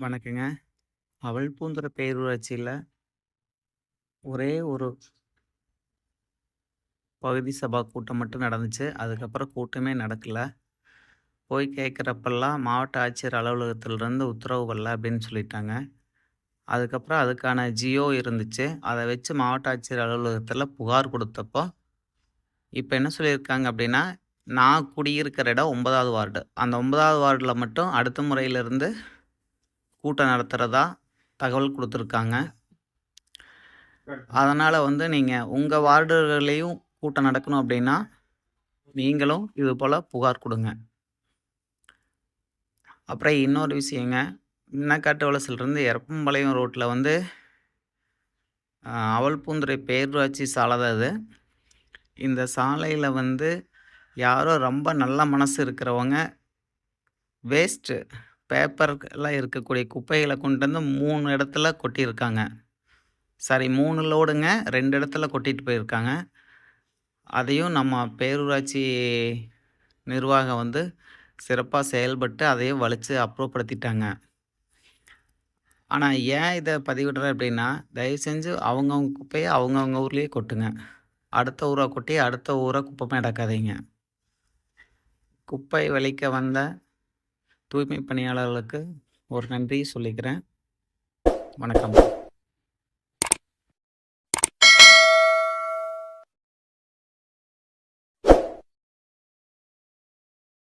வணக்கங்க. அவல்பூந்துறை பேரூராட்சியில் ஒரே ஒரு பகுதி சபா கூட்டம் மட்டும் நடந்துச்சு. அதுக்கப்புறம் கூட்டமே நடக்கலை போய் கேட்குறப்பெல்லாம் மாவட்ட ஆட்சியர் அலுவலகத்திலிருந்து உத்தரவு வரல அப்படின்னு சொல்லிட்டாங்க. அதுக்கப்புறம் அதுக்கான ஜியோ இருந்துச்சு. அதை வச்சு மாவட்ட ஆட்சியர் அலுவலகத்தில் புகார் கொடுத்தப்போ இப்போ என்ன சொல்லியிருக்காங்க அப்படின்னா, நான் குடியிருக்கிற இடம் ஒன்பதாவது வார்டு. அந்த ஒன்பதாவது வார்டில் மட்டும் அடுத்த முறையிலிருந்து கூட்டம் நடத்துகிறதா தகவல் கொடுத்துருக்காங்க அதனால் வந்து நீங்கள் உங்கள் வார்டுகளையும் கூட்டம் நடக்கணும் அப்படின்னா, நீங்களும் இது போல் புகார் கொடுங்க அப்புறம் இன்னொரு விஷயங்க. மின்னக்காட்டு வலசிலிருந்து எரப்பம்பாளையம் ரோட்டில் வந்து அவல்பூந்துறை பேரூராட்சி சாலை தான் இது. இந்த சாலையில் வந்து யாரோ ரொம்ப நல்ல மனசு இருக்கிறவங்க, வேஸ்ட்டு பேப்பர்லாம் இருக்கக்கூடிய குப்பைகளை கொண்டு வந்து மூணு இடத்துல கொட்டியிருக்காங்க. சாரி மூணு லோடுங்க. ரெண்டு இடத்துல கொட்டிட்டு போயிருக்காங்க. அதையும் நம்ம பேரூராட்சி நிர்வாகம் வந்து சிறப்பாக செயல்பட்டு அதையும் வலித்து அப்புறப்படுத்திட்டாங்க. ஆனால் ஏன் இதை பதிவிடுறேன் அப்படின்னா, தயவு செஞ்சு அவங்கவுங்க குப்பையை அவங்கவுங்க ஊர்லேயே கொட்டுங்க. அடுத்த ஊராக கொட்டி அடுத்த ஊரை குப்பை மேடக்காதீங்க குப்பை வலிக்க வந்த தூய்மை பணியாளர்களுக்கு ஒரு நன்றி சொல்லிக்கிறேன். வணக்கம்.